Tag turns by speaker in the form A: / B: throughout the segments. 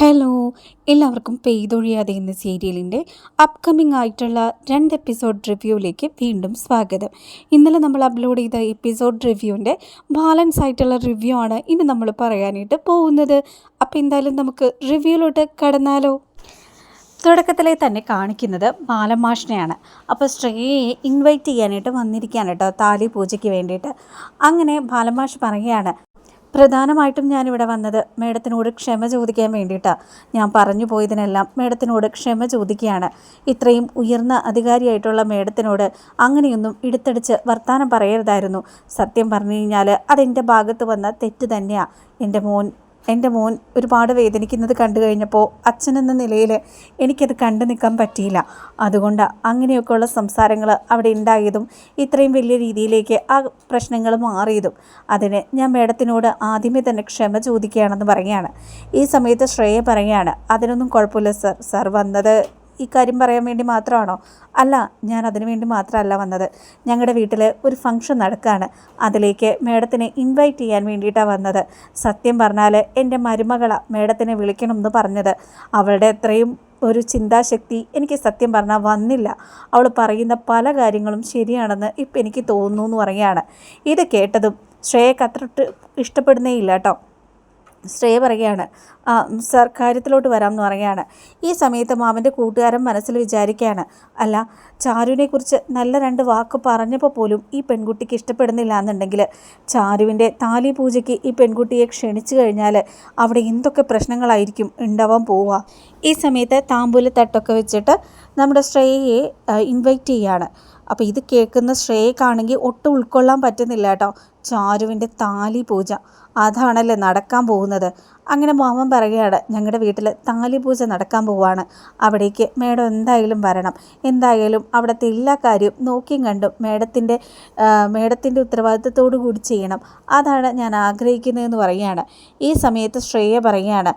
A: Hello എല്ലാവർക്കും പെയ്തൊഴിയാതെ എന്ന സീരിയലിന്റെ അപ്കമിംഗ് ആയിട്ടുള്ള രണ്ട് എപ്പിസോഡ് റിവ്യൂവിലേക്ക് വീണ്ടും സ്വാഗതം. ഇന്നലെ നമ്മൾ അപ്ലോഡ് ചെയ്ത എപ്പിസോഡ് റിവ്യൂവിന്റെ ബാലൻസ് ആയിട്ടുള്ള റിവ്യൂ ആണ് ഇനി നമ്മൾ പറയാനായിട്ട് പോകുന്നത്. അപ്പോൾ എന്തായാലും നമുക്ക് റിവ്യൂവിലോട്ട് കടന്നാലോ. തുടക്കത്തിലെ തന്നെ കാണിക്കുന്നത് ബാലമാഷിനെയാണ്. അപ്പോൾ ശ്രേയയെ ഇൻവൈറ്റ് ചെയ്യാനായിട്ട് വന്നിരിക്കുകയാണ് കേട്ടോ താലി പൂജയ്ക്ക് വേണ്ടിയിട്ട്. അങ്ങനെ ബാലമാഷ് പറയുകയാണ് പ്രധാനമായിട്ടും ഞാനിവിടെ വന്നത് മേഡത്തിനോട് ക്ഷമ ചോദിക്കാൻ വേണ്ടിയിട്ടാണ് ഞാൻ പറഞ്ഞു പോയതിനെല്ലാം മേഡത്തിനോട് ക്ഷമ ചോദിക്കുകയാണ്. ഇത്രയും ഉയർന്ന അധികാരിയായിട്ടുള്ള മേഡത്തിനോട് അങ്ങനെയൊന്നും ഇടുത്തടിച്ച് വർത്തമാനം പറയരുതായിരുന്നു. സത്യം പറഞ്ഞു കഴിഞ്ഞാൽ അതെന്റെ ഭാഗത്ത് വന്ന തെറ്റ് തന്നെയാണ് എന്റെ മോൻ എന്റെ മോൻ ഒരുപാട് വേദനിക്കുന്നത് കണ്ടു കഴിഞ്ഞപ്പോൾ അച്ഛനെന്ന നിലയിൽ എനിക്കത് കണ്ടു നിൽക്കാൻ പറ്റിയില്ല. അതുകൊണ്ട് അങ്ങനെയൊക്കെയുള്ള സംസാരങ്ങൾ അവിടെ ഉണ്ടായതും ഇത്രയും വലിയ രീതിയിലേക്ക് ആ പ്രശ്നങ്ങൾ മാറിയതും. അതിന് ഞാൻ മേഡത്തിനോട് ആദ്യമേ തന്നെ ക്ഷമ ചോദിക്കുകയാണെന്ന് പറയുകയാണ്. ഈ സമയത്ത് ശ്രേയ പറയുകയാണ് അതിനൊന്നും കുഴപ്പമില്ല സർ. സർ വന്നത് ഈ കാര്യം പറയാൻ വേണ്ടി മാത്രമാണോ? അല്ല ഞാൻ അതിനു വേണ്ടി മാത്രമല്ല വന്നത്. ഞങ്ങളുടെ വീട്ടിൽ ഒരു ഫംഗ്ഷൻ നടക്കുകയാണ് അതിലേക്ക് മേഡത്തിനെ ഇൻവൈറ്റ് ചെയ്യാൻ വേണ്ടിയിട്ടാണ് വന്നത്. സത്യം പറഞ്ഞാൽ എന്റെ മരുമകളാണ് മേഡത്തിനെ വിളിക്കണം എന്ന് പറഞ്ഞത്. അവളുടെ അത്രയും ഒരു ചിന്താശക്തി എനിക്ക് സത്യം പറഞ്ഞാൽ വന്നില്ല. അവൾ പറയുന്ന പല കാര്യങ്ങളും ശരിയാണെന്ന് ഇപ്പം എനിക്ക് തോന്നുന്നു എന്ന് പറയുകയാണ്. ഇത് കേട്ടതും ശ്രേയക്ക് അത്ര ഇഷ്ടപ്പെടുന്നേ ഇല്ല കേട്ടോ. ശ്രേയ പറയുകയാണ്. സർ കാര്യത്തിലോട്ട് വരാം എന്ന് പറയുകയാണ്. ഈ സമയത്ത് മാമന്റെ കൂട്ടുകാരൻ മനസ്സിൽ വിചാരിക്കുകയാണ് അല്ല ചാരുവിനെക്കുറിച്ച് നല്ല രണ്ട് വാക്ക് പറഞ്ഞപ്പോൾ പോലും ഈ പെൺകുട്ടിക്ക് ഇഷ്ടപ്പെടുന്നില്ല എന്നുണ്ടെങ്കിൽ ചാരുവിന്റെ താലി പൂജയ്ക്ക് ഈ പെൺകുട്ടിയെ ക്ഷണിച്ചു കഴിഞ്ഞാൽ അവിടെ എന്തൊക്കെ പ്രശ്നങ്ങളായിരിക്കും ഉണ്ടാവാൻ പോവുക? ഈ സമയത്ത് താമ്പൂല തട്ടൊക്കെ വെച്ചിട്ട് നമ്മുടെ ശ്രേയയെ ഇൻവൈറ്റ് ചെയ്യുകയാണ് അപ്പോൾ ഇത് കേൾക്കുന്ന ശ്രേയക്കാണെങ്കിൽ ഒട്ടും ഉൾക്കൊള്ളാൻ പറ്റുന്നില്ല കേട്ടോ. ചാരുവിന്റെ താലി പൂജ. അതാണല്ലേ നടക്കാൻ പോകുന്നത്. അങ്ങനെ മാമൻ പറയുകയാണ് ഞങ്ങളുടെ വീട്ടിൽ താലി പൂജ നടക്കാൻ പോവാണ്. അവിടേക്ക് മേഡം എന്തായാലും വരണം. എന്തായാലും അവിടുത്തെ എല്ലാ കാര്യവും നോക്കിയും കണ്ടും മേഡത്തിന്റെ മേഡത്തിന്റെ ഉത്തരവാദിത്തത്തോടു കൂടി ചെയ്യണം. അതാണ് ഞാൻ ആഗ്രഹിക്കുന്നതെന്ന് പറയുകയാണ്. ഈ സമയത്ത് ശ്രേയ പറയുകയാണ്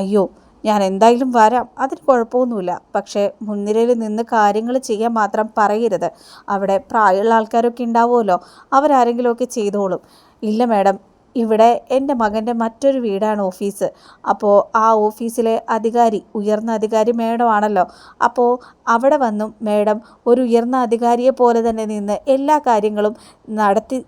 A: അയ്യോ ഞാൻ എന്തായാലും വരാം. അതിന് കുഴപ്പമൊന്നുമില്ല. പക്ഷേ മുൻനിരയിൽ നിന്ന് കാര്യങ്ങൾ ചെയ്യാൻ മാത്രം പറയരുത്. അവിടെ പ്രായമുള്ള ആൾക്കാരൊക്കെ ഉണ്ടാവുമല്ലോ. അവരാരെങ്കിലുമൊക്കെ ചെയ്തോളും. ഇല്ല മാഡം. ഇവിടെ എന്റെ മകന്റെ മറ്റൊരു വീടാണ് ഓഫീസ്. അപ്പോൾ ആ ഓഫീസിലെ അധികാരി ഉയർന്ന അധികാരി മേഡമാണല്ലോ അപ്പോൾ അവിടെ വന്നും മേഡം ഒരു ഉയർന്ന അധികാരിയെ പോലെ തന്നെ നിന്ന് എല്ലാ കാര്യങ്ങളും നടത്തി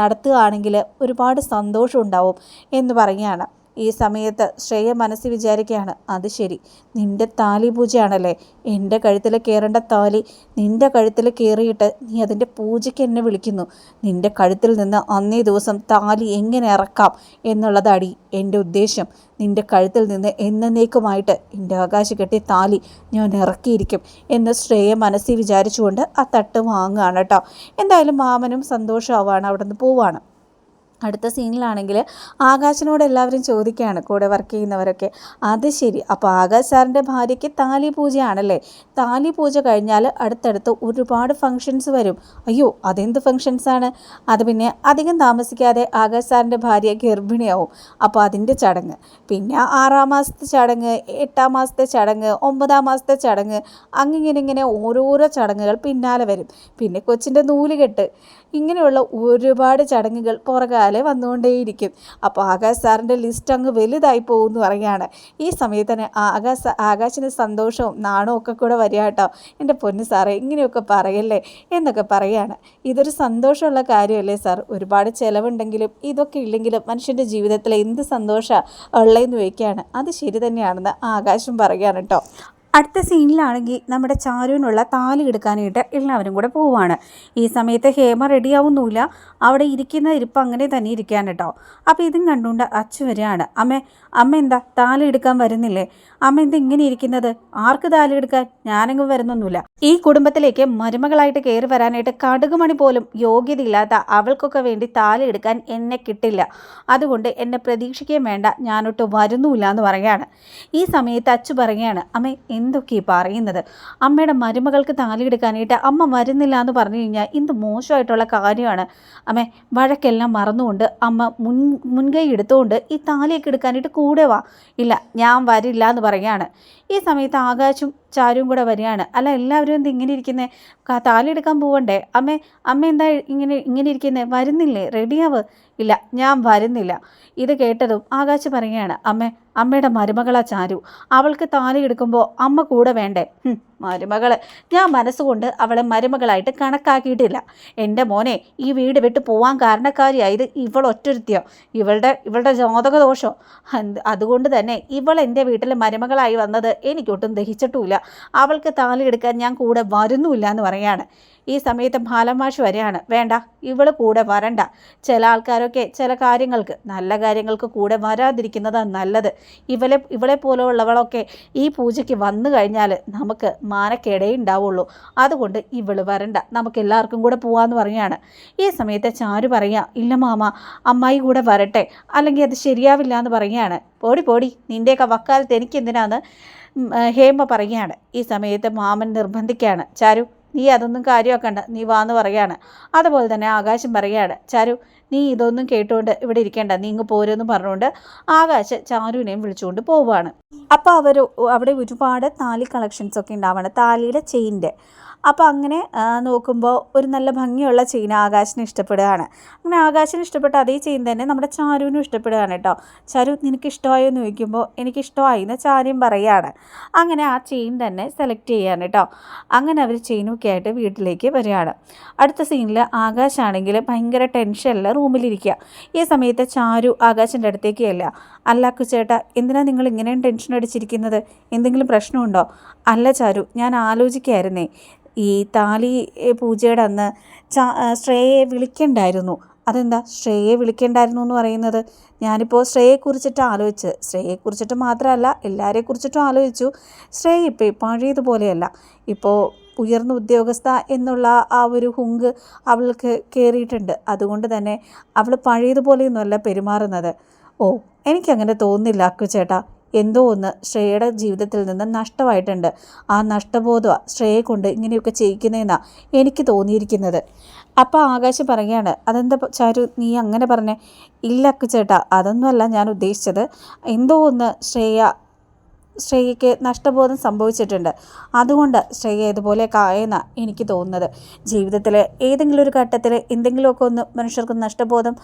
A: നടത്തുകയാണെങ്കിൽ ഒരുപാട് സന്തോഷം ഉണ്ടാവും എന്ന് പറയുകയാണ്. ഈ സമയത്ത് ശ്രേയ മനസ്സിൽ വിചാരിക്കുകയാണ് അത് ശരി നിന്റെ താലി പൂജയാണല്ലേ? എന്റെ കഴുത്തിൽ കയറേണ്ട താലി നിന്റെ കഴുത്തിൽ കയറിയിട്ട് നീ അതിന്റെ പൂജയ്ക്ക് എന്നെ വിളിക്കുന്നു. നിന്റെ കഴുത്തിൽ നിന്ന് അന്നേ ദിവസം താലി എങ്ങനെ ഇറക്കാം എന്നുള്ളതാടി എന്റെ ഉദ്ദേശം. നിന്റെ കഴുത്തിൽ നിന്ന് എന്നേക്കുമായിട്ട് എന്റെ ആകാശ കെട്ടി താലി ഞാൻ ഇറക്കിയിരിക്കും എന്ന് ശ്രേയ മനസ്സിൽ വിചാരിച്ചുകൊണ്ട് ആ തട്ട് വാങ്ങുകയാണ് കേട്ടോ. എന്തായാലും മാമനും സന്തോഷമാവാണ് അവിടെ നിന്ന് പോവാണ്. അടുത്ത സീനിലാണെങ്കിൽ ആകാശിനോട് എല്ലാവരും ചോദിക്കുകയാണ് കൂടെ വർക്ക് ചെയ്യുന്നവരൊക്കെ. അത് ശരി. അപ്പോൾ ആകാശ് സാറിന്റെ ഭാര്യയ്ക്ക് താലി പൂജയാണല്ലേ? താലി പൂജ കഴിഞ്ഞാൽ അടുത്തടുത്ത് ഒരുപാട് ഫങ്ഷൻസ് വരും. അയ്യോ അതെന്ത് ഫങ്ഷൻസാണ് അത് പിന്നെ അധികം താമസിക്കാതെ ആകാശ് സാറിന്റെ ഭാര്യ ഗർഭിണിയാവും. അപ്പോൾ അതിന്റെ ചടങ്ങ്. പിന്നെ ആറാം മാസത്തെ ചടങ്ങ് എട്ടാം മാസത്തെ ചടങ്ങ് ഒമ്പതാം മാസത്തെ ചടങ്ങ് അങ്ങനെ ഇങ്ങനെ ഓരോരോ ചടങ്ങുകൾ പിന്നാലെ വരും. പിന്നെ കൊച്ചിന്റെ നൂലുകെട്ട് ഇങ്ങനെയുള്ള ഒരുപാട് ചടങ്ങുകൾ പുറകാലെ വന്നുകൊണ്ടേയിരിക്കും. അപ്പോൾ ആകാശ് സാറിന്റെ ലിസ്റ്റ് അങ്ങ് വലുതായി പോകുമെന്ന് പറയുകയാണ്. ഈ സമയത്ത് തന്നെ ആകാശ ആകാശിന് സന്തോഷവും നാണവും ഒക്കെ കൂടെ വരിക കേട്ടോ. എന്റെ പൊന്ന് സാറേ ഇങ്ങനെയൊക്കെ പറയല്ലേ? എന്നൊക്കെ പറയുകയാണ്. ഇതൊരു സന്തോഷമുള്ള കാര്യമല്ലേ സാർ? ഒരുപാട് ചിലവുണ്ടെങ്കിലും ഇതൊക്കെ ഇല്ലെങ്കിലും മനുഷ്യന്റെ ജീവിതത്തിൽ എന്ത് സന്തോഷമാണ് ഉള്ളതെന്ന് വയ്ക്കുകയാണ് അത് ശരി തന്നെയാണെന്ന് ആകാശം പറയുകയാണ് കേട്ടോ. അടുത്ത സീനിലാണെങ്കിൽ നമ്മുടെ ചാരുവിനുള്ള താലി എടുക്കാനായിട്ട് എല്ലാവരും കൂടെ പോവാണ് ഈ സമയത്ത് ഹേമ റെഡിയാവുന്നില്ല അവിടെ ഇരിക്കുന്ന ഇരിപ്പ് അങ്ങനെ തന്നെ ഇരിക്കാൻ കേട്ടോ. അപ്പോൾ ഇതും കണ്ടുകൊണ്ട് അച്ഛ വരികയാണ്. അമ്മ അമ്മ എന്താ? താലി എടുക്കാൻ വരുന്നില്ലേ? അമ്മ എന്താ ഇങ്ങനെ ഇരിക്കുന്നത്? ആർക്ക് താലി എടുക്കാൻ? ഞാനെങ്ങും വരുന്നൊന്നുമില്ല. ഈ കുടുംബത്തിലേക്ക് മരുമകളായിട്ട് കയറി വരാനായിട്ട് കടുകുമണി പോലും യോഗ്യതയില്ലാത്ത അവൾക്കൊക്കെ വേണ്ടി താലെടുക്കാൻ എന്നെ കിട്ടില്ല. അതുകൊണ്ട് എന്നെ പ്രതീക്ഷിക്കുകയും വേണ്ട. ഞാനൊട്ട് വരുന്നുമില്ല എന്ന് പറയുകയാണ്. ഈ സമയത്ത് അച്ചു പറയുകയാണ് അമ്മ എന്തൊക്കെ പറയുന്നത്? അമ്മയുടെ മരുമകൾക്ക് താലിയെടുക്കാനായിട്ട് അമ്മ വരുന്നില്ല എന്ന് പറഞ്ഞു കഴിഞ്ഞാൽ ഇന്ന് മോശമായിട്ടുള്ള കാര്യമാണ്. അമ്മ വഴക്കെല്ലാം മറന്നുകൊണ്ട് അമ്മ മുൻ മുൻകൈ എടുത്തുകൊണ്ട് ഈ താലിയൊക്കെ എടുക്കാനായിട്ട് കൂടെ വാ. ഇല്ല ഞാൻ വരില്ല എന്ന് പറയുകയാണ്. ഈ സമയത്ത് ആകാശും ചാരും കൂടെ വരികയാണ്. അല്ല എല്ലാവരും എന്ത് ഇങ്ങനെ ഇരിക്കുന്നത് താലി എടുക്കാൻ പോവണ്ടേ? അമ്മേ അമ്മ എന്താ ഇങ്ങനെ ഇങ്ങനെ ഇരിക്കുന്നത് വരുന്നില്ലേ? റെഡിയാവ് ഇല്ല ഞാൻ വരുന്നില്ല. ഇത് കേട്ടതും ആകാശ് പറയുകയാണ് അമ്മേ അമ്മയുടെ മരുമകളാ ചാരു. അവൾക്ക് താലി എടുക്കുമ്പോൾ അമ്മ കൂടെ വേണ്ടേ? മരുമകൾ. ഞാൻ മനസ്സുകൊണ്ട് അവളെ മരുമകളായിട്ട് കണക്കാക്കിയിട്ടില്ല. എന്റെ മോനെ ഈ വീട് വിട്ട് പോവാൻ കാരണക്കാരിയായത് ഇവൾ ഒറ്റൊരുത്തിയോ ഇവളുടെ ഇവളുടെ ജോതക ദോഷോ അതുകൊണ്ട് തന്നെ ഇവൾ എന്റെ വീട്ടിൽ മരുമകളായി വന്നത് എനിക്കൊട്ടും ദഹിച്ചിട്ടുമില്ല. അവൾക്ക് താലി എടുക്കാൻ ഞാൻ കൂടെ വരുന്നുമില്ല എന്ന് പറയാണ് ഈ സമയത്ത് ബാലമാഷ് വരെയാണ് വേണ്ട ഇവൾ കൂടെ വരണ്ട. ചില ആൾക്കാരൊക്കെ ചില കാര്യങ്ങൾക്ക് നല്ല കാര്യങ്ങൾക്ക് കൂടെ വരാതിരിക്കുന്നതാണ് നല്ലത്. ഇവളെ ഇവളെ പോലെയുള്ളവളൊക്കെ ഈ പൂജയ്ക്ക് വന്നു കഴിഞ്ഞാൽ നമുക്ക് മാനക്കേടേ ഉണ്ടാവുള്ളൂ. അതുകൊണ്ട് ഇവൾ വരണ്ട. നമുക്ക് എല്ലാവർക്കും കൂടെ പോവാന്ന് പറയാണ് ഈ സമയത്ത് ചാരു പറയാം ഇല്ല മാമ അമ്മായി കൂടെ വരട്ടെ. അല്ലെങ്കിൽ അത് ശരിയാവില്ല എന്ന് പറയുകയാണ്. പോടി പോടി നിന്റെയൊക്കെ വക്കാലത്ത് എനിക്കെന്തിനാന്ന് ഹേമ പറയുകയാണ്. ഈ സമയത്ത് മാമൻ നിർബന്ധിക്കുകയാണ്. ചാരു നീ അതൊന്നും കാര്യമാക്കണ്ട. നീ വാന്ന് പറയാണ് അതുപോലെ തന്നെ ആകാശം പറയാണ് ചാരു നീ ഇതൊന്നും കേട്ടുകൊണ്ട് ഇവിടെ ഇരിക്കേണ്ട. നീ ഇങ്ങ് പോരെന്ന് പറഞ്ഞുകൊണ്ട് ആകാശ് ചാരുവിനെയും വിളിച്ചുകൊണ്ട് പോവുകയാണ്. അപ്പോൾ അവർ അവിടെ ഒരുപാട് താലി കളക്ഷൻസ് ഒക്കെ ഉണ്ടാവുകയാണ് താലിയുടെ ചെയിന്റെ അപ്പോൾ അങ്ങനെ നോക്കുമ്പോൾ ഒരു നല്ല ഭംഗിയുള്ള ചെയിൻ ആകാശിന് ഇഷ്ടപ്പെടുകയാണ്. അങ്ങനെ ആകാശിന് ഇഷ്ടപ്പെട്ട അതേ ചെയിൻ തന്നെ നമ്മുടെ ചാരുവിനും ഇഷ്ടപ്പെടുകയാണ് കേട്ടോ ചാരു നിനക്ക് ഇഷ്ടമായോ എന്ന് ചോദിക്കുമ്പോൾ എനിക്ക് ഇഷ്ടമായി എന്ന് ചാരും പറയുകയാണ് അങ്ങനെ ആ ചെയിൻ തന്നെ സെലക്ട് ചെയ്യാണ് കേട്ടോ അങ്ങനെ അവർ ചെയിനൊക്കെ ആയിട്ട് വീട്ടിലേക്ക് വരികയാണ്. അടുത്ത സീനിൽ ആകാശാണെങ്കിൽ ഭയങ്കര ടെൻഷനിൽ റൂമിലിരിക്കുക ഈ സമയത്ത് ചാരു ആകാശിന്റെ അടുത്തേക്ക് അല്ല അല്ല ചേട്ടാ എന്തിനാ നിങ്ങൾ ഇങ്ങനെയും ടെൻഷൻ അടിച്ചിരിക്കുന്നത്? എന്തെങ്കിലും പ്രശ്നമുണ്ടോ? അല്ല ചാരു ഞാൻ ആലോചിക്കായിരുന്നേ. ഈ താലി പൂജയുടെ അന്ന് ശ്രേയയെ വിളിക്കണ്ടായിരുന്നു. അതെന്താ? ശ്രേയയെ വിളിക്കണ്ടായിരുന്നു എന്ന് പറയുന്നത്? ഞാനിപ്പോൾ ശ്രേയയെ കുറിച്ചിട്ട് ആലോചിച്ച്. ശ്രേയയെ കുറിച്ചിട്ട് മാത്രമല്ല എല്ലാവരെ കുറിച്ചിട്ടും ആലോചിച്ചു. ശ്രേയ ഇപ്പോൾ പഴയതുപോലെയല്ല. ഇപ്പോൾ ഉയർന്ന ഉദ്യോഗസ്ഥ എന്നുള്ള ആ ഒരു ഹുങ്ക് അവൾക്ക് കയറിയിട്ടുണ്ട് അതുകൊണ്ട് തന്നെ അവൾ പഴയതുപോലെയൊന്നുമല്ല പെരുമാറുന്നത്. ഓ എനിക്കങ്ങനെ തോന്നുന്നില്ല അക്കു ചേട്ടാ. എന്തോ ഒന്ന് ശ്രേയയുടെ ജീവിതത്തിൽ നിന്ന് നഷ്ടമായിട്ടുണ്ട്. ആ നഷ്ടബോധമാണ് ശ്രേയെ കൊണ്ട് ഇങ്ങനെയൊക്കെ ചെയ്യിക്കുന്നതെന്നാണ് എനിക്ക് തോന്നിയിരിക്കുന്നത്. അപ്പോൾ ആകാശ് പറയുകയാണ് അതെന്താ ചാരു നീ അങ്ങനെ പറഞ്ഞേ? ഇല്ല ചേട്ടാ അതൊന്നുമല്ല ഞാൻ ഉദ്ദേശിച്ചത്. എന്തോ ഒന്ന് ശ്രേയ ശ്രേയയ്ക്ക് നഷ്ടബോധം സംഭവിച്ചിട്ടുണ്ട്. അതുകൊണ്ട് ശ്രേയ ഇതുപോലെ കായെന്നാണ് എനിക്ക് തോന്നുന്നത്. ജീവിതത്തിൽ ഏതെങ്കിലും ഒരു ഘട്ടത്തിൽ എന്തെങ്കിലുമൊക്കെ ഒന്ന് മനുഷ്യർക്ക് നഷ്ടബോധം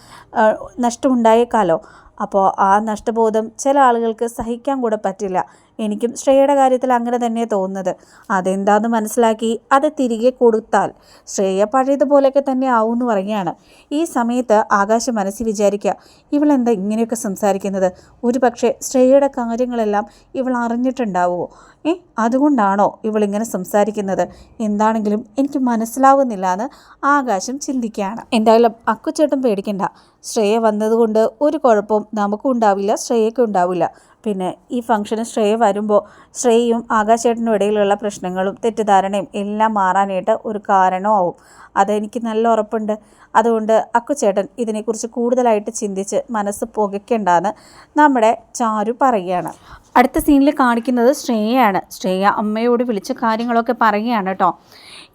A: നഷ്ടമുണ്ടായേക്കാലോ അപ്പോൾ ആ നഷ്ടബോധം ചില ആളുകൾക്ക് സഹിക്കാൻ കൂടെ പറ്റില്ല. എനിക്കും ശ്രേയയുടെ കാര്യത്തിൽ അങ്ങനെ തന്നെ തോന്നുന്നത്. അതെന്താന്ന് മനസ്സിലാക്കി അത് തിരികെ കൊടുത്താൽ ശ്രേയ പഴയതുപോലെയൊക്കെ തന്നെ ആവും എന്ന് പറയുകയാണ്. ഈ സമയത്ത് ആകാശം മനസ്സിൽ വിചാരിക്കുക ഇവളെന്താ ഇങ്ങനെയൊക്കെ സംസാരിക്കുന്നത്? ഒരു പക്ഷേ ശ്രേയയുടെ കാര്യങ്ങളെല്ലാം ഇവൾ അറിഞ്ഞിട്ടുണ്ടാവുമോ? ഏ അതുകൊണ്ടാണോ ഇവളിങ്ങനെ സംസാരിക്കുന്നത്? എന്താണെങ്കിലും എനിക്ക് മനസ്സിലാവുന്നില്ല എന്ന് ആകാശം ചിന്തിക്കുകയാണ്. എന്തായാലും അക്കുച്ചേട്ടൻ പേടിക്കണ്ട. ശ്രേയ വന്നതുകൊണ്ട് ഒരു കുഴപ്പവും നമുക്കും ഉണ്ടാവില്ല ശ്രേയയ്ക്കും ഉണ്ടാവില്ല. പിന്നെ ഈ ഫംഗ്ഷന് ശ്രേയ വരുമ്പോൾ ശ്രേയയും ആകാശേട്ടനും ഇടയിലുള്ള പ്രശ്നങ്ങളും തെറ്റിദ്ധാരണയും എല്ലാം മാറാനായിട്ട് ഒരു കാരണമാവും അതെനിക്ക് നല്ല ഉറപ്പുണ്ട്. അതുകൊണ്ട് അക്കുചേട്ടൻ ഇതിനെക്കുറിച്ച് കൂടുതലായിട്ട് ചിന്തിച്ച് മനസ്സ് പുകയ്ക്കേണ്ടെന്ന് നമ്മുടെ ചാരു പറയുകയാണ്. അടുത്ത സീനിൽ കാണിക്കുന്നത് ശ്രേയയാണ് ശ്രേയ അമ്മയോട് വിളിച്ച കാര്യങ്ങളൊക്കെ പറയുകയാണ് കേട്ടോ.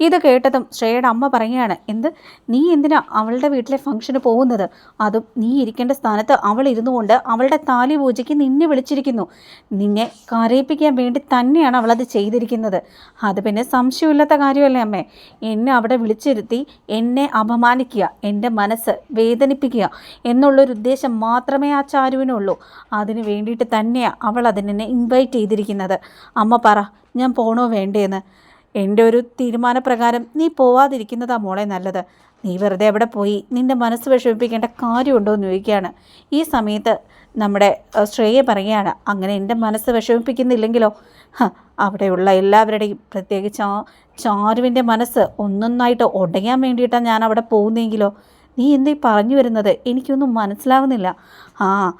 A: ഇത് കേട്ടതും ശ്രേയയുടെ അമ്മ പറയുകയാണ് എന്ത്? നീ എന്തിനാ അവളുടെ വീട്ടിലെ ഫംഗ്ഷന് പോകുന്നത്? അതും നീ ഇരിക്കേണ്ട സ്ഥാനത്ത് അവൾ ഇരുന്നു കൊണ്ട് അവളുടെ താലി പൂജയ്ക്ക് നിന്നെ വിളിച്ചിരിക്കുന്നു. നിന്നെ കരയിപ്പിക്കാൻ വേണ്ടി തന്നെയാണ് അവളത് ചെയ്തിരിക്കുന്നത്. അത് പിന്നെ സംശയമില്ലാത്ത കാര്യമല്ലേ അമ്മേ? എന്നെ അവിടെ വിളിച്ചിരുത്തി എന്നെ അപമാനിക്കുക എന്റെ മനസ്സ് വേദനിപ്പിക്കുക എന്നുള്ളൊരു ഉദ്ദേശം മാത്രമേ ആ ചാരുവിനുള്ളൂ. അതിന് വേണ്ടിയിട്ട് തന്നെയാണ് അവൾ അതിനെ ഇൻവൈറ്റ് ചെയ്തിരിക്കുന്നത്. അമ്മ പറ ഞാൻ പോണോ വേണ്ടേന്ന്? എന്റെ ഒരു തീരുമാനപ്രകാരം നീ പോവാതിരിക്കുന്നതാ മോളെ നല്ലത്. നീ വെറുതെ എവിടെ പോയി? നിന്റെ മനസ്സ് വിഷമിപ്പിക്കേണ്ട കാര്യമുണ്ടോ എന്ന് ചോദിക്കുകയാണ്. ഈ സമയത്ത് നമ്മുടെ ശ്രേയ പറയുകയാണ് അങ്ങനെ എന്റെ മനസ്സ് വിഷമിപ്പിക്കുന്നില്ലെങ്കിലോ? അവിടെയുള്ള എല്ലാവരുടെയും പ്രത്യേകിച്ച് ആ ചാരുവിന്റെ മനസ്സ് ഒന്നൊന്നായിട്ട് ഉടയാൻ വേണ്ടിയിട്ടാണ് ഞാൻ അവിടെ പോകുന്നതെങ്കിലോ? നീ എന്തേ പറഞ്ഞു വരുന്നത്? എനിക്കൊന്നും മനസ്സിലാവുന്നില്ല. ആ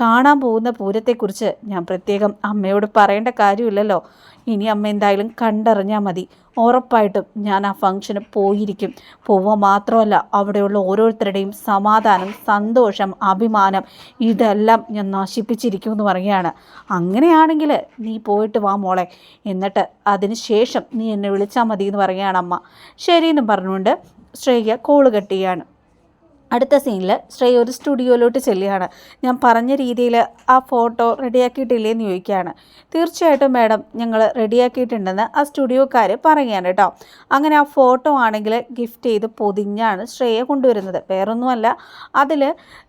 A: കാണാൻ പോകുന്ന പൂരത്തെക്കുറിച്ച് ഞാൻ പ്രത്യേകം അമ്മയോട് പറയേണ്ട കാര്യമില്ലല്ലോ. ഇനി അമ്മ എന്തായാലും കണ്ടറിഞ്ഞാൽ മതി. ഉറപ്പായിട്ടും ഞാൻ ആ ഫംഗ്ഷന് പോയിരിക്കും. പോവുക മാത്രമല്ല അവിടെയുള്ള ഓരോരുത്തരുടെയും സമാധാനം സന്തോഷം അഭിമാനം ഇതെല്ലാം ഞാൻ നശിപ്പിച്ചിരിക്കും എന്ന് പറയുകയാണ്. അങ്ങനെയാണെങ്കിൽ നീ പോയിട്ട് വാ മോളെ. എന്നിട്ട് അതിന് ശേഷം നീ എന്നെ വിളിച്ചാൽ മതി എന്ന് പറയുകയാണ് അമ്മ. ശരിയെന്നും പറഞ്ഞുകൊണ്ട് ശ്രേയ കോൾ കട്ട് ചെയ്യാണ്. അടുത്ത സീനിൽ ശ്രേയ ഒരു സ്റ്റുഡിയോയിലോട്ട് ചെല്ലുകയാണ്. ഞാൻ പറഞ്ഞ രീതിയിൽ ആ ഫോട്ടോ റെഡിയാക്കിയിട്ടില്ലേ എന്ന് ചോദിക്കുകയാണ്. തീർച്ചയായിട്ടും മാഡം ഞങ്ങൾ റെഡിയാക്കിയിട്ടുണ്ടെന്ന് ആ സ്റ്റുഡിയോക്കാർ പറയുകയാണ് കേട്ടോ. അങ്ങനെ ആ ഫോട്ടോ ആണെങ്കിൽ ഗിഫ്റ്റ് ചെയ്ത് പൊതിഞ്ഞാണ് ശ്രേയ കൊണ്ടുവരുന്നത്. വേറൊന്നുമല്ല അതിൽ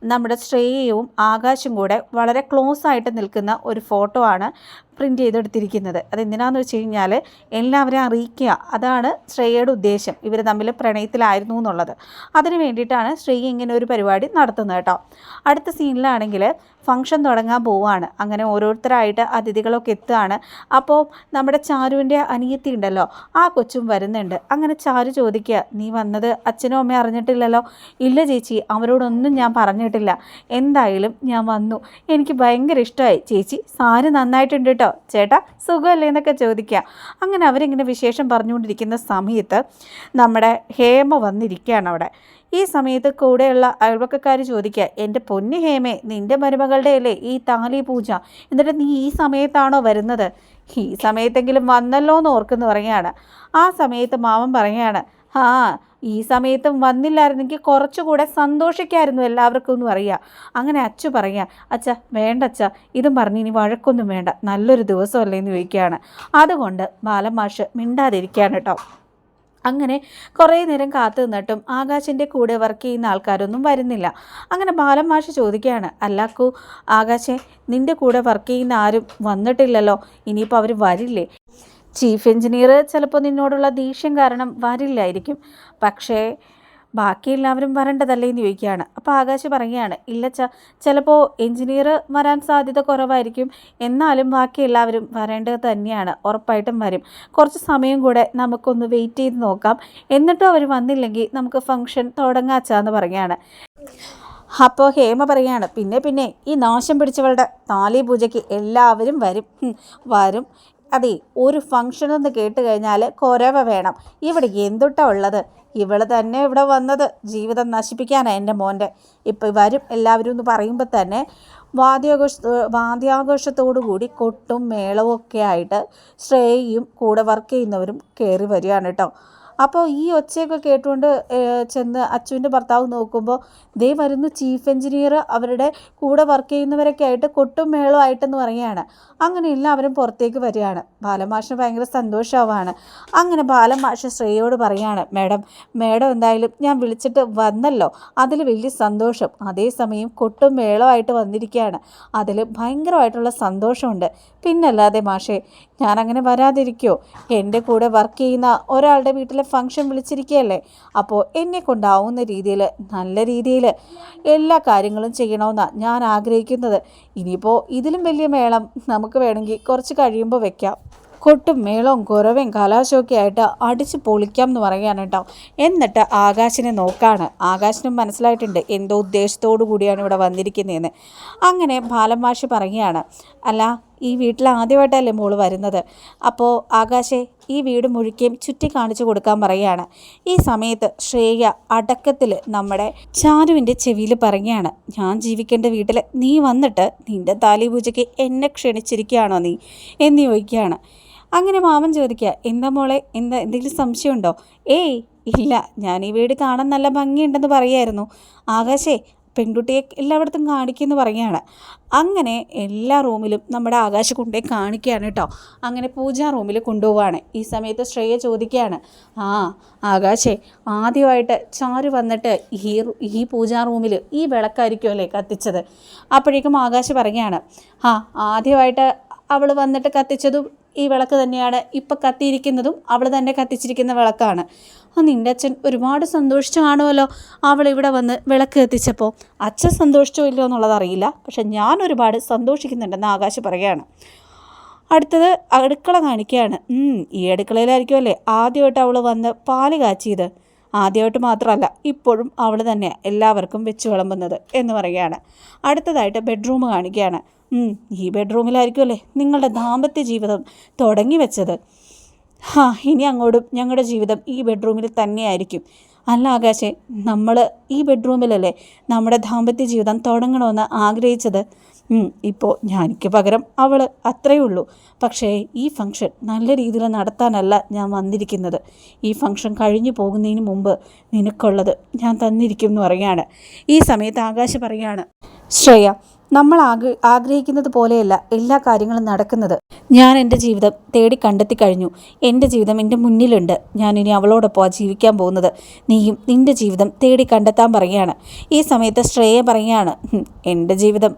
A: നമ്മുടെ ശ്രേയയും ആകാശും കൂടെ വളരെ ക്ലോസ് ആയിട്ട് നിൽക്കുന്ന ഒരു ഫോട്ടോ ആണ് പ്രിന്റ് ചെയ്തെടുത്തിരിക്കുന്നത്. അതെന്തിനാന്ന് വെച്ച് കഴിഞ്ഞാൽ എല്ലാവരെയും അറിയിക്കുക. അതാണ് ശ്രേയയുടെ ഉദ്ദേശം. ഇവർ തമ്മിൽ പ്രണയത്തിലായിരുന്നു എന്നുള്ളത്. അതിന് വേണ്ടിയിട്ടാണ് ശ്രേയ ഇങ്ങനെ ഒരു പരിപാടി നടത്തുന്നത് കേട്ടോ. അടുത്ത സീനിലാണെങ്കിൽ ഫംഗ്ഷൻ തുടങ്ങാൻ പോവാണ്. അങ്ങനെ ഓരോരുത്തരായിട്ട് അതിഥികളൊക്കെ എത്തുകയാണ്. അപ്പോൾ നമ്മുടെ ചാരുവിന്റെ അനിയത്തി ഉണ്ടല്ലോ ആ കൊച്ചും വരുന്നുണ്ട്. അങ്ങനെ ചാരു ചോദിക്കുക നീ വന്നത് അച്ഛനും അമ്മയും അറിഞ്ഞിട്ടില്ലല്ലോ? ഇല്ല ചേച്ചി അവരോടൊന്നും ഞാൻ പറഞ്ഞിട്ടില്ല. എന്തായാലും ഞാൻ വന്നു. എനിക്ക് ഭയങ്കര ഇഷ്ടമായി. ചേച്ചി സാരി നന്നായിട്ടുണ്ട് കേട്ടോ. ചേട്ടാ സുഖമല്ലേ? എന്നൊക്കെ ചോദിക്കുക. അങ്ങനെ അവരിങ്ങനെ വിശേഷം പറഞ്ഞുകൊണ്ടിരിക്കുന്ന സമയത്ത് നമ്മുടെ ഹേമ വന്നിരിക്കുകയാണ് അവിടെ. ഈ സമയത്ത് കൂടെയുള്ള അയൽവക്കക്കാർ ചോദിക്കുക എന്റെ പൊന്നു ഹേമേ നിന്റെ മരുമകളുടെ അല്ലേ ഈ താലി പൂജ? എന്നിട്ട് നീ ഈ സമയത്താണോ വരുന്നത്? ഈ സമയത്തെങ്കിലും വന്നല്ലോ എന്ന് ഓർക്കുന്നു പറയുകയാണ്. ആ സമയത്ത് മാമൻ പറയുകയാണ് ആ ഈ സമയത്തും വന്നില്ലായിരുന്നെങ്കിൽ കുറച്ചുകൂടെ സന്തോഷിക്കായിരുന്നു എല്ലാവർക്കും എന്ന് പറയുക. അങ്ങനെ അച്ചു പറയുക അച്ഛ വേണ്ട അച്ഛ ഇതും പറഞ്ഞ് ഇനി വഴക്കൊന്നും വേണ്ട. നല്ലൊരു ദിവസമല്ലേ എന്ന് ചോദിക്കുകയാണ്. അതുകൊണ്ട് ബാലമാഷ് മിണ്ടാതിരിക്കുകയാണ് കേട്ടോ. അങ്ങനെ കുറേ നേരം കാത്തു നിന്നിട്ടും ആകാശിന്റെ കൂടെ വർക്ക് ചെയ്യുന്ന ആൾക്കാരൊന്നും വരുന്നില്ല. അങ്ങനെ ബാലൻ മാഷ് ചോദിക്കുകയാണ് അല്ലാക്കു ആകാശെ നിന്റെ കൂടെ വർക്ക് ചെയ്യുന്ന ആരും വന്നിട്ടില്ലല്ലോ ഇനിയിപ്പോൾ അവർ വരില്ലേ? ചീഫ് എഞ്ചിനീയർ ചിലപ്പോൾ നിന്നോടുള്ള ദേഷ്യം കാരണം വരില്ലായിരിക്കും. പക്ഷേ ബാക്കി എല്ലാവരും വരേണ്ടതല്ലേ എന്ന് ചോദിക്കുകയാണ്. അപ്പോൾ ആകാശ് പറയുകയാണ് ഇല്ല ച ചിലപ്പോൾ എഞ്ചിനീയർ വരാൻ സാധ്യത കുറവായിരിക്കും. എന്നാലും ബാക്കി എല്ലാവരും വരേണ്ടത് തന്നെയാണ് ഉറപ്പായിട്ടും വരും. കുറച്ച് സമയം കൂടെ നമുക്കൊന്ന് വെയിറ്റ് ചെയ്ത് നോക്കാം. എന്നിട്ടും അവർ വന്നില്ലെങ്കിൽ നമുക്ക് ഫംഗ്ഷൻ തുടങ്ങാച്ചാന്ന് പറയുകയാണ്. അപ്പോൾ ഹേമ പറയാണ് പിന്നെ പിന്നെ ഈ നാശം പിടിച്ചവളുടെ താലി പൂജയ്ക്ക് എല്ലാവരും വരും. വരും. അതെ ഒരു ഫംഗ്ഷൻ എന്ന് കേട്ട് കഴിഞ്ഞാൽ കൊരവ വേണം. ഇവിടെ എന്തുട്ടാ ഉള്ളത്? ഇവൾ തന്നെ ഇവിടെ വന്നത്. ജീവിതം നശിപ്പിക്കാനാണ് എന്റെ മോന്റെ. ഇപ്പോൾ വരും എല്ലാവരും എന്ന് പറയുമ്പോൾ തന്നെ വാദ്യാഘോഷ വാദ്യാഘോഷത്തോടു കൂടി കൊട്ടും മേളവും ഒക്കെ ആയിട്ട് ശ്രേയയും കൂടെ വർക്ക് ചെയ്യുന്നവരും കയറി വരികയാണ് കേട്ടോ. അപ്പോൾ ഈ ഒച്ചയൊക്കെ കേട്ടുകൊണ്ട് ചെന്ന് അച്ചുവിന്റെ ഭർത്താവ് നോക്കുമ്പോൾ ദേ വരുന്ന ചീഫ് എഞ്ചിനീയർ അവരുടെ കൂടെ വർക്ക് ചെയ്യുന്നവരൊക്കെ ആയിട്ട് കൊട്ടും മേളും ആയിട്ടെന്ന് പറയുകയാണ്. അങ്ങനെ എല്ലാവരും പുറത്തേക്ക് വരികയാണ്. ബാലമാഷിന് ഭയങ്കര സന്തോഷമാവാണ് അങ്ങനെ ബാലമാഷ് ശ്രേയോട് പറയുകയാണ് മാഡം മാഡം എന്തായാലും ഞാൻ വിളിച്ചിട്ട് വന്നല്ലോ. അതിൽ വലിയ സന്തോഷം. അതേസമയം കൊട്ടും മേളമായിട്ട് വന്നിരിക്കുകയാണ്. അതിൽ ഭയങ്കരമായിട്ടുള്ള സന്തോഷമുണ്ട്. പിന്നല്ലാതെ മാഷേ ഞാനങ്ങനെ വരാതിരിക്കോ? എന്റെ കൂടെ വർക്ക് ചെയ്യുന്ന ഒരാളുടെ വീട്ടിലെ ഫംഗ്ഷൻ വിളിച്ചിരിക്കുകയല്ലേ? അപ്പോൾ എന്നെ കൊണ്ടാവുന്ന രീതിയിൽ നല്ല രീതിയിൽ എല്ലാ കാര്യങ്ങളും ചെയ്യണമെന്നാണ് ഞാൻ ആഗ്രഹിക്കുന്നത്. ഇനിയിപ്പോൾ ഇതിലും വലിയ മേളം നമുക്ക് വേണമെങ്കിൽ കുറച്ച് കഴിയുമ്പോൾ വെക്കാം. കൊട്ടും മേളവും കുറവും കലാശമൊക്കെ ആയിട്ട് അടിച്ച് പൊളിക്കാം എന്ന് പറയുകയാണ് കേട്ടോ. എന്നിട്ട് ആകാശിനെ നോക്കാണ്. ആകാശിനും മനസ്സിലായിട്ടുണ്ട് എന്തോ ഉദ്ദേശത്തോടു കൂടിയാണ് ഇവിടെ വന്നിരിക്കുന്നതെന്ന് അങ്ങനെ ബാലമാഷി പറയുകയാണ് അല്ല ഈ വീട്ടിൽ ആദ്യമായിട്ടല്ലേ മോൾ വരുന്നത്? അപ്പോൾ ആകാശെ ഈ വീട് മുഴുക്കുകയും ചുറ്റി കാണിച്ചു കൊടുക്കാൻ പറയുകയാണ്. ഈ സമയത്ത് ശ്രേയ അടക്കത്തിൽ നമ്മുടെ ചാരുവിന്റെ ചെവിയിൽ പറയുകയാണ് ഞാൻ ജീവിക്കേണ്ട വീട്ടിൽ നീ വന്നിട്ട് നിന്റെ താലി പൂജയ്ക്ക് എന്നെ ക്ഷണിച്ചിരിക്കുകയാണോ നീ? എന്ന് ചോദിക്കുകയാണ്. അങ്ങനെ മാമൻ ചോദിക്കുക എന്താ മോളെ എന്താ എന്തെങ്കിലും സംശയമുണ്ടോ? ഏയ് ഇല്ല ഞാൻ ഈ വീട് കാണാൻ നല്ല ഭംഗിയുണ്ടെന്ന് പറയായിരുന്നു. ആകാശേ പെൺകുട്ടിയെ എല്ലായിടത്തും കാണിക്കുമെന്ന് പറയുകയാണ്. അങ്ങനെ എല്ലാ റൂമിലും നമ്മുടെ ആകാശ് കൊണ്ടുപോയി കാണിക്കുകയാണ് കേട്ടോ. അങ്ങനെ പൂജാ റൂമിൽ കൊണ്ടുപോവാണ്. ഈ സമയത്ത് ശ്രേയ ചോദിക്കുകയാണ് ആ ആകാശേ ആദ്യമായിട്ട് ചാരു വന്നിട്ട് ഈ ഈ പൂജാ റൂമിൽ ഈ വിളക്കായിരിക്കുമല്ലേ കത്തിച്ചത്? അപ്പോഴേക്കും ആകാശ് പറയുകയാണ് ആ ആദ്യമായിട്ട് അവൾ വന്നിട്ട് കത്തിച്ചതും ഈ വിളക്ക് തന്നെയാണ് ഇപ്പം കത്തിയിരിക്കുന്നതും അവൾ തന്നെ കത്തിച്ചിരിക്കുന്ന വിളക്കാണ്. ആ നിന്റെ അച്ഛൻ ഒരുപാട് സന്തോഷിച്ചു കാണുമല്ലോ അവൾ ഇവിടെ വന്ന് വിളക്ക് കത്തിച്ചപ്പോൾ അച്ഛൻ സന്തോഷിച്ചോ ഇല്ലയോ എന്നുള്ളത് അറിയില്ല. പക്ഷെ ഞാൻ ഒരുപാട് സന്തോഷിക്കുന്നുണ്ടെന്ന് ആകാശ് പറയുകയാണ്. അടുത്തത് അടുക്കള കാണിക്കുകയാണ്. ഈ അടുക്കളയിലായിരിക്കുമല്ലേ ആദ്യമായിട്ട് അവൾ വന്ന് പാൽ കാച്ചിയത്? ആദ്യമായിട്ട് മാത്രമല്ല ഇപ്പോഴും അവൾ തന്നെ എല്ലാവർക്കും വെച്ച് വിളമ്പുന്നത് എന്ന് പറയുകയാണ്. അടുത്തതായിട്ട് ബെഡ്റൂം കാണിക്കുകയാണ്. ഈ ബെഡ്റൂമിലായിരിക്കും അല്ലേ നിങ്ങളുടെ ദാമ്പത്യ ജീവിതം തുടങ്ങി വെച്ചത്? ഹാ ഇനി അങ്ങോട്ടും ഞങ്ങളുടെ ജീവിതം ഈ ബെഡ്റൂമിൽ തന്നെയായിരിക്കും. അല്ല ആകാശെ നമ്മൾ ഈ ബെഡ്റൂമിലല്ലേ നമ്മുടെ ദാമ്പത്യ ജീവിതം തുടങ്ങണമെന്ന് ആഗ്രഹിച്ചത്? ഇപ്പോൾ ഞാനിക്ക് പകരം അവൾ അത്രയേ ഉള്ളൂ. പക്ഷേ ഈ ഫംഗ്ഷൻ നല്ല രീതിയിൽ നടത്താനല്ല ഞാൻ വന്നിരിക്കുന്നത്. ഈ ഫംഗ്ഷൻ കഴിഞ്ഞു പോകുന്നതിന് മുമ്പ് നിനക്കുള്ളത് ഞാൻ തന്നിരിക്കും എന്ന് പറയാണ് ഈ സമയത്ത് ആകാശ് പറയാണ് ശ്രേയ നമ്മൾ ആഗ്ര ആഗ്രഹിക്കുന്നത് പോലെയല്ല എല്ലാ കാര്യങ്ങളും നടക്കുന്നത്. ഞാൻ എന്റെ ജീവിതം തേടി കണ്ടെത്തി കഴിഞ്ഞു. എന്റെ ജീവിതം എന്റെ മുന്നിലുണ്ട്. ഞാൻ ഇനി അവളോടൊപ്പം ജീവിക്കാൻ പോകുന്നത്. നീയും നിന്റെ ജീവിതം തേടി കണ്ടെത്താൻ പറയുകയാണ്. ഈ സമയത്ത് ശ്രേയ പറയുകയാണ് എന്റെ ജീവിതം.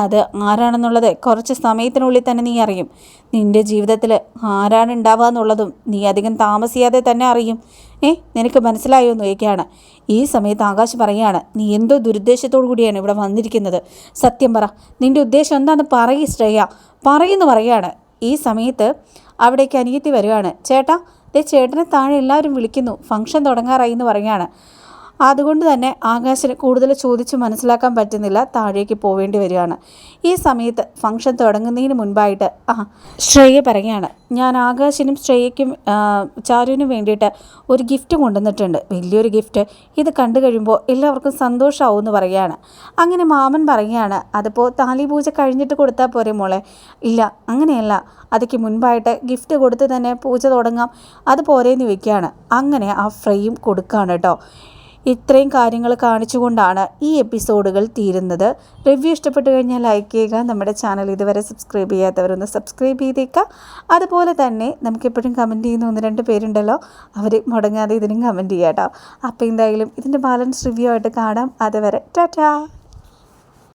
A: അത് ആരാണെന്നുള്ളത് കുറച്ച് സമയത്തിനുള്ളിൽ തന്നെ നീ അറിയും. നിന്റെ ജീവിതത്തിൽ ആരാണ് ഉണ്ടാവുക എന്നുള്ളതും നീ അധികം താമസിയാതെ തന്നെ അറിയും. ഏ നിനക്ക് മനസ്സിലായോ എന്ന് ചോദിക്കുകയാണ്. ഈ സമയത്ത് ആകാശ് പറയുകയാണ് നീ എന്തോ ദുരുദ്ദേശത്തോടു കൂടിയാണ് ഇവിടെ വന്നിരിക്കുന്നത്. സത്യം പറ നിന്റെ ഉദ്ദേശം എന്താണെന്ന് പറയ് ശ്രേയ. പറയുന്നു പറയുകയാണ്. ഈ സമയത്ത് അവിടേക്ക് അനിയത്തി വരികയാണ് ചേട്ടാ ദേ ചേട്ടനെ താഴെ എല്ലാവരും വിളിക്കുന്നു. ഫംഗ്ഷൻ തുടങ്ങാറായി എന്ന് പറയുകയാണ്. അതുകൊണ്ട് തന്നെ ആകാശിന് കൂടുതൽ ചോദിച്ച് മനസ്സിലാക്കാൻ പറ്റുന്നില്ല താഴേക്ക് പോവേണ്ടി വരികയാണ്. ഈ സമയത്ത് ഫംഗ്ഷൻ തുടങ്ങുന്നതിന് മുൻപായിട്ട് ആ ശ്രേയ പറയുകയാണ് ഞാൻ ആകാശിനും ശ്രേയയ്ക്കും ചാരുവിനും വേണ്ടിയിട്ട് ഒരു ഗിഫ്റ്റ് കൊണ്ടുവന്നിട്ടുണ്ട്. വലിയൊരു ഗിഫ്റ്റ്. ഇത് കണ്ടു കഴിയുമ്പോൾ എല്ലാവർക്കും സന്തോഷമാവും എന്ന് പറയുകയാണ്. അങ്ങനെ മാമൻ പറയുകയാണ് അതിപ്പോൾ താലി പൂജ കഴിഞ്ഞിട്ട് കൊടുത്താൽ പോരെ മോളെ. ഇല്ല അങ്ങനെയല്ല. അതിക്ക് മുൻപായിട്ട് ഗിഫ്റ്റ് കൊടുത്ത് തന്നെ പൂജ തുടങ്ങാം. അത് പോരേന്ന് വയ്ക്കുകയാണ് അങ്ങനെ ആ ഫ്രെയിം കൊടുക്കുകയാണ് കേട്ടോ. ഇത്രയും കാര്യങ്ങൾ കാണിച്ചുകൊണ്ടാണ് ഈ എപ്പിസോഡുകൾ തീരുന്നത്. റിവ്യൂ ഇഷ്ടപ്പെട്ടു കഴിഞ്ഞാൽ ലൈക്ക് ചെയ്യുക നമ്മുടെ ചാനൽ ഇതുവരെ സബ്സ്ക്രൈബ് ചെയ്യാത്തവരൊന്ന് സബ്സ്ക്രൈബ് ചെയ്തേക്കുക. അതുപോലെ തന്നെ നമുക്ക് എപ്പോഴും കമന്റ് ചെയ്യുന്ന ഒന്ന് രണ്ട് പേരുണ്ടല്ലോ അവർ മുടങ്ങാതെ ഇതിനും കമന്റ് ചെയ്യാം കേട്ടോ അപ്പോൾ എന്തായാലും ഇതിന്റെ ബാലൻസ് റിവ്യൂ ആയിട്ട് കാണാം. അതുവരെ ടാറ്റാ.